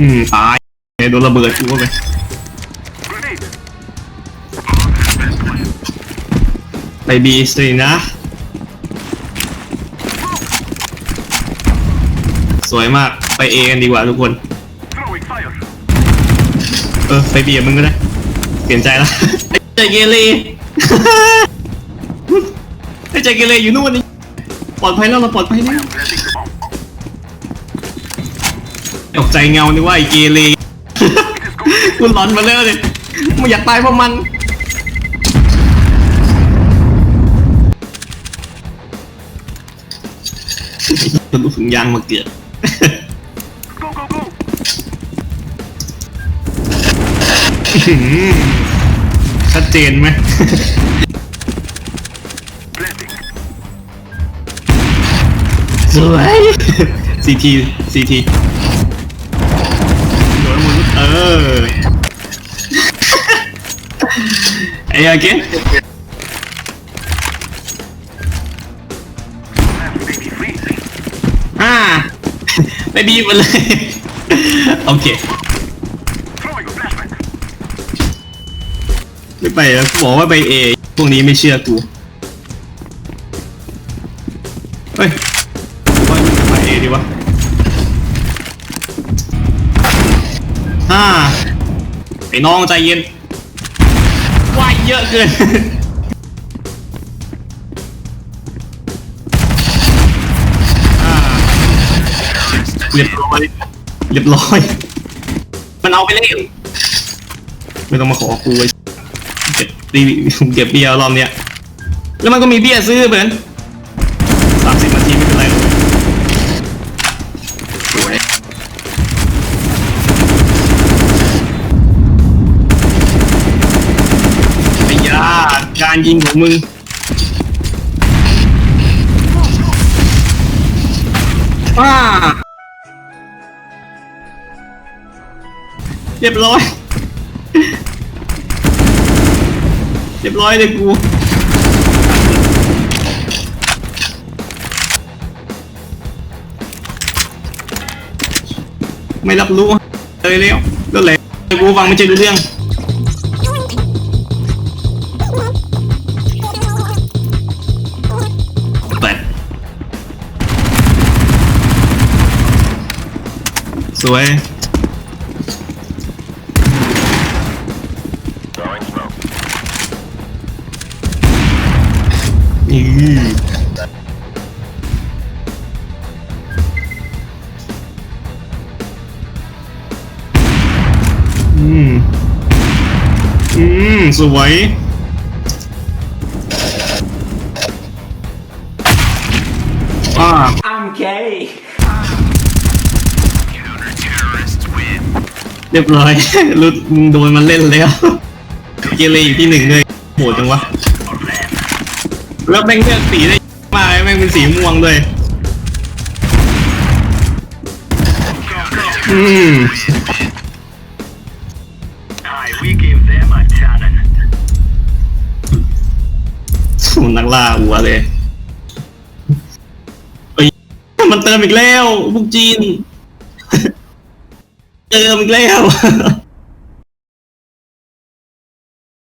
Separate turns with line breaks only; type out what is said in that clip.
อืมตายโดนระเบิดกูเข้าไปไปบีสินะ สวยมากไปเอกันดีกว่าทุกคน
Throwing fire.
เออ ไปบีกับมึงก็ได้ เปลี่ยนใจละไอ้ใจเกเรไอ้ใจเกเรอยู่นู่นนี่ปลอดภัยแล้วเราปลอดภัยแล้ว
Planting the bomb.
ตกใจเงานี่ว่าไอ้เกเรกูหลอนมาแล้วเลยมึงอยากตายเพราะมัน ทะลุถุงยางมาเกือบ
Go, go, go.
ชัดเจนไหม
Planting.
สวย ซีทีซีทีโดนมึงเออไอ้ยาเกน
Last baby freeze.
อ่าไปบีมาเลย โอเค ไม่ไปแล้วกูบอกว่าไปเอพวกนี้ไม่เชื่อกู เฮ้ย ไอ้น้องใจเย็นว่ายเยอะเกิน อ่าเรียบร้อย เรียบร้อย มันเอาไปเลยไม่ต้องมาขอกูไว้เก็บตีเก็บเบียร์รอบเนี้ย แล้วมันก็มีเบี้ยซื้อเหมือน การยิงของมึงว้า เรียบร้อย เรียบร้อยเลยกู ไม่รับรู้เลยแล้วแล้วแหละกูฟังไม่ใช่รู้เรื่อง สวย อืออืม อืม สวย Ah.
I'm gay.
เรียบร้อย รุดมึงโดนมันเล่นแล้ว เกเรอยู่ที่หนึ่งเลยโหดจังวะ แล้วแม่งเลือกสีได้มากแม่งเป็นสีม่วงด้วยอืม
we gave them a tannin.
สูนักล่าหัวเลยเอ้ยมันเติมอีกแล้วพวกจีน เติมอีกแล้ว